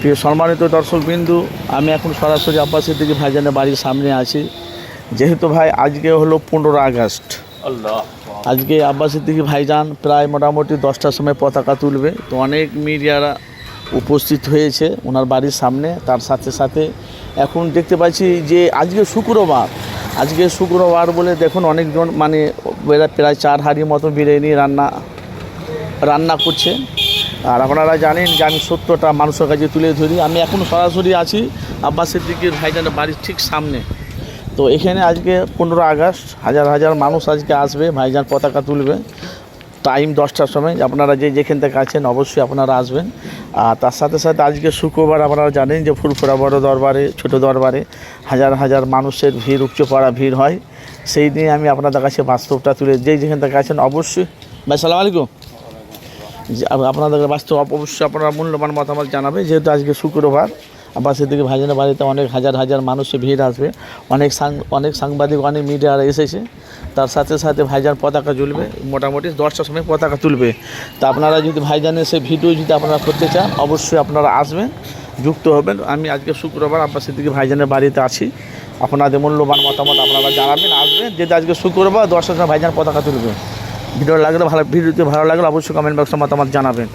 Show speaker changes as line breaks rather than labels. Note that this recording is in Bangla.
প্রিয় সম্মানিত দর্শক বিন্দু আমি এখন সরাসরি আব্বাসের দিকে ভাইজানের বাড়ির সামনে আছি। যেহেতু ভাই আজকে হলো পনেরো আগস্ট। আজকে আব্বাসের দিকে ভাইজান প্রায় মোটামুটি দশটার সময় পতাকা তুলবে। তো অনেক মিডিয়ারা উপস্থিত হয়েছে ওনার বাড়ির সামনে তার সাথে সাথে এখন দেখতে পাচ্ছি যে আজকে শুক্রবার। আজকে শুক্রবার বলে দেখুন অনেকজন মানে প্রায় চার হাড়ি মতো বিরিয়ানি রান্না রান্না করছে। আর আপনারা জানেন যে আমি সত্যটা মানুষের কাছে তুলে ধরি। আমি এখন সরাসরি আছি আব্বাসের দিকে ভাইজানের বাড়ির ঠিক সামনে। তো এখানে আজকে পনেরো আগস্ট, হাজার হাজার মানুষ আজকে আসবে, ভাইজান পতাকা তুলবে। টাইম দশটার সময়, আপনারা যে যেখান থেকে আছেন অবশ্যই আপনারা আসবেন। আর তার সাথে সাথে আজকে শুক্রবার আপনারা জানেন যে ফুরফুরা বড় দরবারে, ছোট দরবারে হাজার হাজার মানুষের ভিড় উপচে ভিড় হয়। সেই নিয়ে আমি আপনাদের কাছে বাস্তবটা তুলে যে যেখান থেকে আছেন অবশ্যই ভাই আলাইকুম। আপনাদের বাস্তব অবশ্যই আপনারা মূল্যবান মতামত জানাবে যেহেতু আজকে শুক্রবার, আবার সেদিকে ভাইজানের বাড়িতে অনেক হাজার হাজার মানুষের ভিড় আসবে। অনেক সাং- অনেক সাংবাদিক, অনেক মিডিয়ারা এসেছে। তার সাথে সাথে ভাইজান পতাকা ঝুলবে, মোটামুটি দশটার সময় পতাকা তুলবে। তা আপনারা যদি ভাইজানের সেই ভিডিও যদি আপনারা করতে চান, অবশ্যই আপনারা আসবেন, যুক্ত হবেন। আমি আজকে শুক্রবার আপনার সেদিকে ভাইজানের বাড়িতে আছি। আপনাদের মূল্যবান মতামত আপনারা জানাবেন, আসবেন। যেহেতু আজকে শুক্রবার, দশটার সময় ভাইজান পতাকা তুলবে। ভিডিও লাগলে ভালো ভিডিওতে ভালো লাগলে অবশ্যই কমেন্ট বক্সে মতামত জানাবেন।